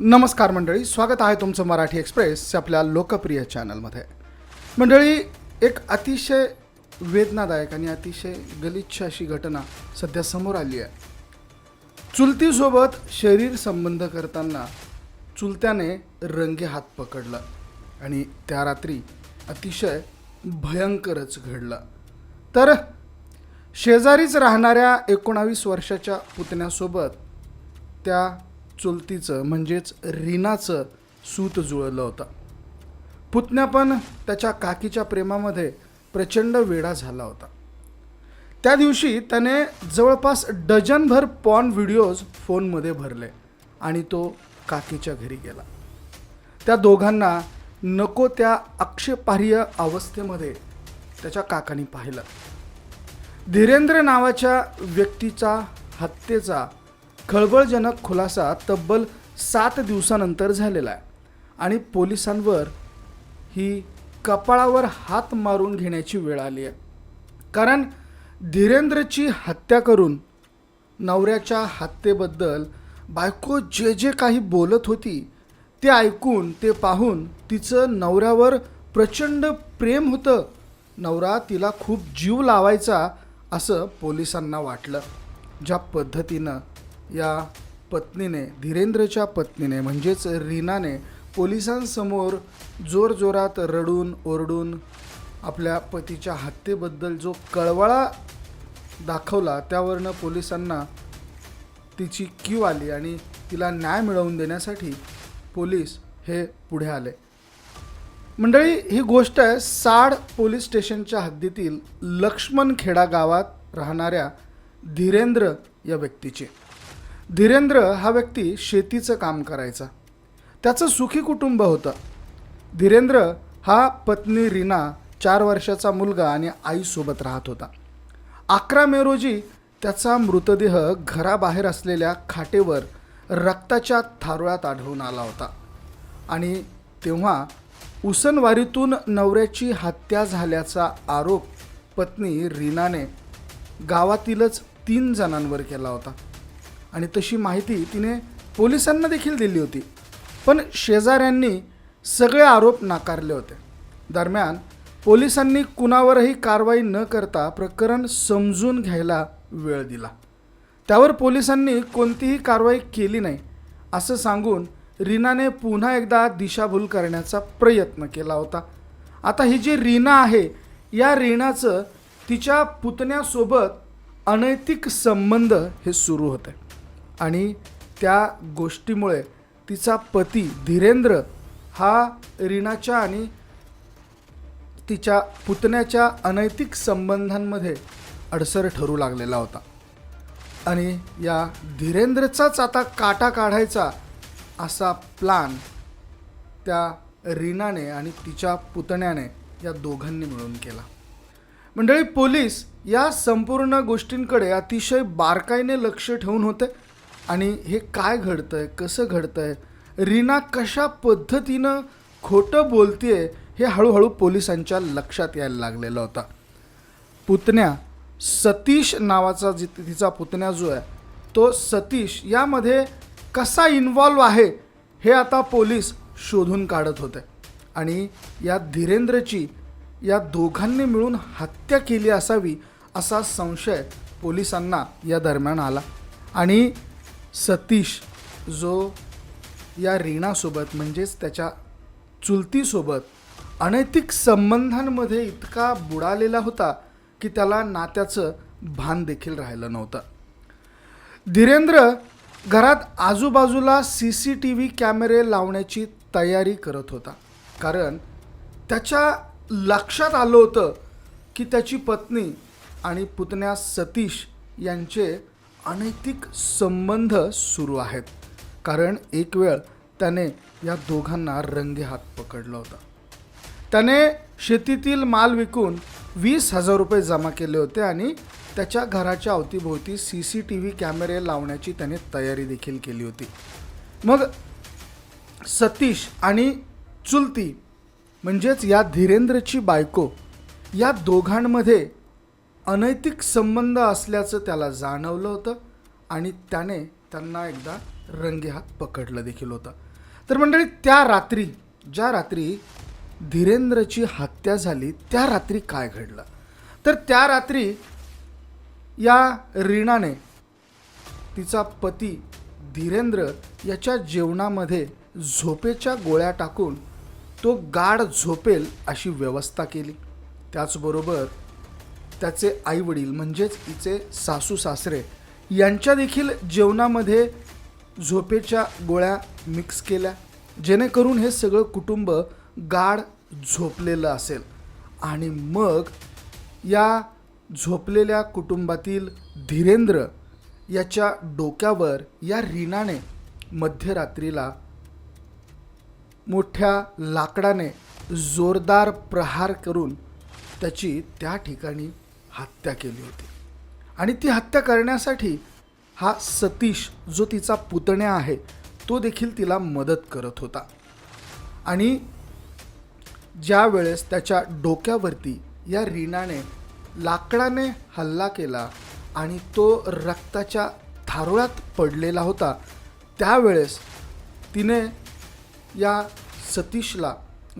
नमस्कार मंडळी स्वागत आहे तुमचं मराठी एक्सप्रेस आपल्या लोकप्रिय चॅनलमध्ये. मंडळी एक अतिशय वेदनादायक आणि अतिशय गलिच्छ अशी घटना सध्या समोर आली आहे. चुलतीसोबत शरीर संबंध करताना चुलत्याने रंगे हात पकडला आणि त्या रात्री अतिशय भयंकरच घडलं. तर शेजारीच राहणाऱ्या एकोणावीस वर्षाच्या पुतण्यासोबत त्या चुलतीचं म्हणजेच रीनाचं सूत जुळलं होतं. पुतण्या पण त्याच्या काकीच्या प्रेमामध्ये प्रचंड वेडा झाला होता. त्या दिवशी त्याने जवळपास डझनभर पॉन व्हिडिओज फोनमध्ये भरले आणि तो काकीच्या घरी गेला. त्या दोघांना नको त्या आक्षेपार्ह अवस्थेमध्ये त्याच्या काकांनी पाहिलं. धीरेंद्र नावाच्या व्यक्तीचा हत्येचा खळबळजनक खुलासा तब्बल सात दिवसानंतर झालेला आहे आणि पोलिसांवर ही कपाळावर हात मारून घेण्याची वेळ आली आहे. कारण धीरेंद्रची हत्या करून नवऱ्याच्या हत्येबद्दल बायको जे जे काही बोलत होती ते ऐकून ते पाहून तिचं नवऱ्यावर प्रचंड प्रेम होतं. नवरा तिला खूप जीव लावायचा असं पोलिसांना वाटलं. ज्या पद्धतीनं या पत्नीने धीरेंद्रच्या पत्नीने म्हणजेच रीनाने पोलिसांसमोर जोरजोरात रडून ओरडून आपल्या पतीच्या हत्येबद्दल जो कळवळा दाखवला त्यावरनं पोलिसांना तिची क्यू आली आणि तिला न्याय मिळवून देण्यासाठी पोलीस हे पुढे आले. मंडळी ही गोष्ट आहे साड पोलीस स्टेशनच्या हद्दीतील लक्ष्मणखेडा गावात राहणाऱ्या धीरेंद्र या व्यक्तीची. धीरेंद्र हा व्यक्ती शेतीचं काम करायचा. त्याचं सुखी कुटुंब होतं. धीरेंद्र हा पत्नी रीना चार वर्षाचा मुलगा आणि आईसोबत राहत होता. अकरा मे रोजी त्याचा मृतदेह घराबाहेर असलेल्या खाटेवर रक्ताच्या थारोळ्यात आढळून आला होता. आणि तेव्हा उसनवारीतून नवऱ्याची हत्या झाल्याचा आरोप पत्नी रीनाने गावातीलच तीन जणांवर केला होता. आणि तशी माहिती तिने पोलिसांना देखील दिली होती. पण शेजाऱ्यांनी सगळे आरोप नाकारले होते. दरम्यान पोलिसांनी कुणावरही कारवाई न करता प्रकरण समजून घ्यायला वेळ दिला. त्यावर पोलिसांनी कोणतीही कारवाई केली नाही असं सांगून रीनाने पुन्हा एकदा दिशाभूल करण्याचा प्रयत्न केला होता. आता ही जी रीना आहे या रीनाचं तिच्या पुतण्यासोबत अनैतिक संबंध हे सुरू होते. आणि त्या गोष्टीमुळे तिचा पती धीरेंद्र हा रीनाच्या आणि तिच्या पुतण्याच्या अनैतिक संबंधांमध्ये अडसर ठरू लागलेला होता. आणि या धीरेंद्रचाच आता काटा काढायचा असा प्लान त्या रीनाने आणि तिच्या पुतण्याने या दोघांनी मिळून केला. मंडळी पोलीस या संपूर्ण गोष्टींकडे अतिशय बारकाईने लक्ष ठेवून होते. आणि हे काय घडतं आहे कसं घडतं आहे रीना कशा पद्धतीनं खोटं बोलतेय हे हळूहळू पोलिसांच्या लक्षात यायला लागलेलं होता. पुतण्या सतीश नावाचा जि तिचा पुतण्या जो आहे तो सतीश यामध्ये कसा इन्व्हॉल्व आहे हे आता पोलीस शोधून काढत होते. आणि या धीरेंद्रची या दोघांनी मिळून हत्या केली असावी असा संशय पोलिसांना या दरम्यान आला. आणि सतीश जो या रीणासोबत म्हणजेच त्याच्या चुलतीसोबत अनैतिक संबंधांमध्ये इतका बुडालेला होता की त्याला नात्याचं भान देखील राहिलं नव्हतं. धीरेंद्र घरात आजूबाजूला सी सी टी व्ही कॅमेरे लावण्याची तयारी करत होता. कारण त्याच्या लक्षात आलं होतं की त्याची पत्नी आणि पुतण्या सतीश यांचे अनैतिक संबंध सुरू आहेत. कारण एक वेळ त्याने या दोघांना रंगे हात पकडला होता. त्याने शेतीतील माल विकून वीस हजार रुपये जमा केले होते आणि त्याच्या घराच्या अवतीभोवती सी सी टी व्ही कॅमेरे लावण्याची त्याने तयारी देखील केली होती. मग सतीश आणि चुलती म्हणजेच या धीरेंद्रची बायको या दोघांमध्ये अनैतिक संबंध असल्याचं त्याला जाणवलं होतं आणि त्याने त्यांना एकदा रंगेहात पकडलं देखील होतं. तर मंडळी त्या रात्री ज्या रात्री धीरेंद्रची हत्या झाली त्या रात्री काय घडलं? तर त्या रात्री या रीणाने तिचा पती धीरेंद्र याच्या जेवणामध्ये झोपेच्या गोळ्या टाकून तो गाढ झोपेल अशी व्यवस्था केली. त्याचबरोबर त्याचे आईवडील म्हणजेच तिचे सासू सासरे यांच्या देखील जेवणामध्ये झोपेच्या गोळ्या मिक्स केल्या. जेणेकरून हे सगळं कुटुंब गाढ झोपलेलं असेल. आणि मग या झोपलेल्या कुटुंबातील धीरेंद्र याच्या डोक्यावर या रीणाने मध्यरात्रीला मोठ्या लाकडाने जोरदार प्रहार करून त्याची त्या ठिकाणी हत्या केली होती. आणि ती हत्या करण्यासाठी हा सतीश जो तिचा पुतण्या आहे तो देखील तिला मदत करत होता. आणि ज्या वेळेस त्याच्या डोक्यावरती या रीनाने लाकडाने हल्ला केला आणि तो रक्ताच्या थारोळ्यात पडलेला होता त्यावेळेस तिने या सतीशला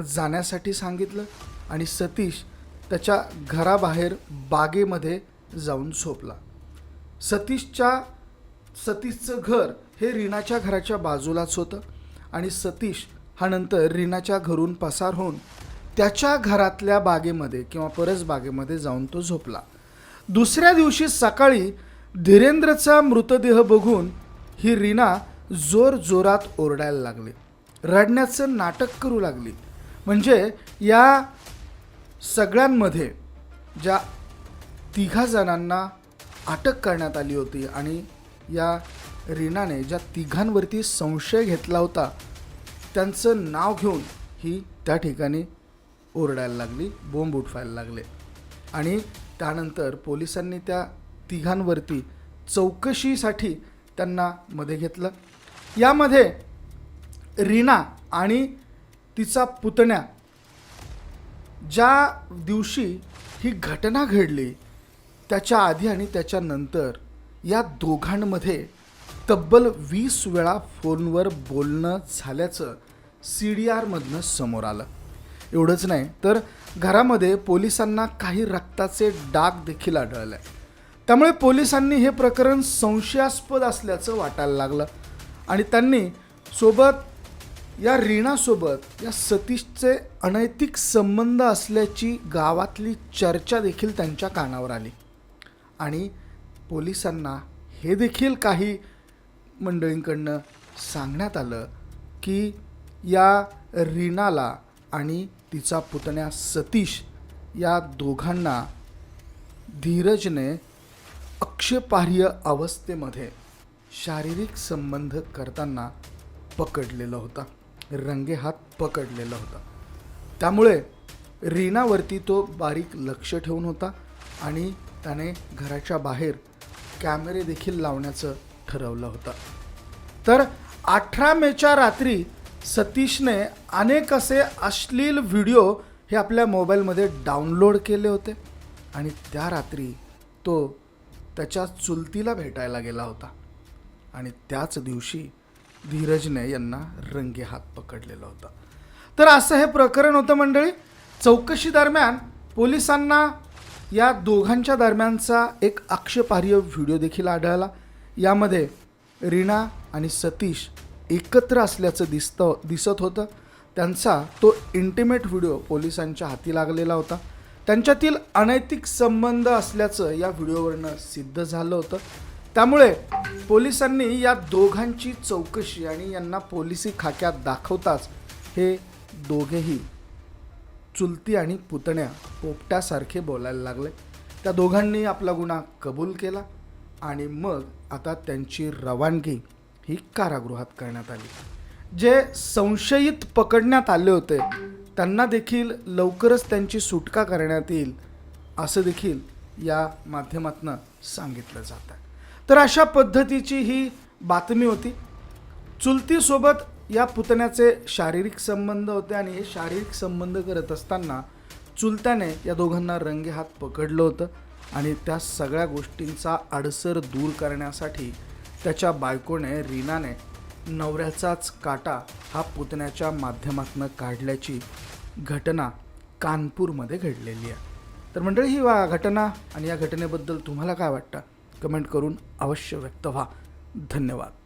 जाण्यासाठी सांगितलं आणि सतीश त्याच्या घराबाहेर बागेमध्ये जाऊन झोपला. सतीशच्या सतीशचं घर हे रीनाच्या घराच्या बाजूलाच होतं आणि सतीश हा नंतर रीनाच्या घरून पसार होऊन त्याच्या घरातल्या बागेमध्ये किंवा परस बागेमध्ये जाऊन तो झोपला. दुसऱ्या दिवशी सकाळी धीरेंद्रचा मृतदेह बघून ही रीना जोर जोरात ओरडायला लागली. रडण्याचं नाटक करू लागली. म्हणजे या सगळ्यांमध्ये ज्या तिघा जणांना अटक करण्यात आली होती आणि या रीनाने ज्या तिघांवरती संशय घेतला होता त्यांचं नाव घेऊन ही त्या ठिकाणी ओरडायला लागली बोंब उठवायला लागले. आणि त्यानंतर पोलिसांनी त्या तिघांवरती चौकशीसाठी त्यांना मध्ये घेतलं. यामध्ये रीना आणि तिचा पुतण्या ज्या दिवशी ही घटना घडली त्याच्या आधी आणि त्याच्यानंतर या दोघांमध्ये तब्बल वीस वेळा फोनवर बोलणं झाल्याचं सी डी आरमधनं समोर आलं. एवढंच नाही तर घरामध्ये पोलिसांना काही रक्ताचे डाग देखील आढळले. त्यामुळे पोलिसांनी हे प्रकरण संशयास्पद असल्याचं वाटायला लागलं आणि त्यांनी सोबत या रीणासोबत या सतीशचे अनैतिक संबंध असल्याची गावातली चर्चा देखील त्यांच्या कानावर आली. आणि पोलिसांना हे देखील काही मंडळींकडनं सांगण्यात आलं की या रीणाला आणि तिचा पुतण्या सतीश या दोघांना धीरजने अक्षपार्य अवस्थेमध्ये शारीरिक संबंध करताना पकडलेला होता. रंगेहात पकडलेला होता. त्यामुळे रीनावरती तो बारीक लक्ष ठेवून होता आणि त्याने घराच्या बाहेर कॅमेरे देखील लावण्याचं ठरवलं होतं. तर अठरा मेच्या रात्री सतीशने अनेक असे अश्लील व्हिडिओ हे आपल्या मोबाईलमध्ये डाउनलोड केले होते आणि त्या रात्री तो त्याच्या चुलतीला भेटायला गेला होता. आणि त्याच दिवशी धीरजने यांना रंगे हात पकडलेला होता. तर असं हे प्रकरण होतं मंडळी. चौकशी दरम्यान पोलिसांना या दोघांच्या दरम्यानचा एक आक्षेपार्ह व्हिडिओ देखील आढळला. यामध्ये रीना आणि सतीश एकत्र असल्याचं दिसतं दिसत होतं. त्यांचा तो इंटिमेट व्हिडिओ पोलिसांच्या हाती लागलेला होता. त्यांच्यातील अनैतिक संबंध असल्याचं या व्हिडिओवरनं सिद्ध झालं होतं. त्यामुळे पोलिसांनी या दोघांची चौकशी आणि यांना पोलिसी खाक्यात दाखवताच हे दोघेही चुलती आणि पुतण्या पोपट्यासारखे बोलायला लागले. त्या दोघांनी आपला गुन्हा कबूल केला आणि मग आता त्यांची रवानगी ही कारागृहात करण्यात आली. जे संशयित पकडण्यात आले होते त्यांना देखील लवकरच त्यांची सुटका करण्यात येईल असं देखील या माध्यमातून सांगितलं जात आहे. तर अशा पद्धतीची ही बातमी होती. चुलतीसोबत या पुतण्याचे शारीरिक संबंध होते आणि हे शारीरिक संबंध करत असताना चुलत्याने या दोघांना रंगे हात पकडलं होतं आणि त्या सगळ्या गोष्टींचा अडसर दूर करण्यासाठी त्याच्या बायकोने रीनाने नवऱ्याचाच काटा हा पुतण्याच्या माध्यमातून काढल्याची घटना कानपूरमध्ये घडलेली आहे. तर मंडळी ही वा घटना आणि या घटनेबद्दल तुम्हाला काय वाटतं? कमेंट करून अवश्य व्यक्त व्हा. धन्यवाद.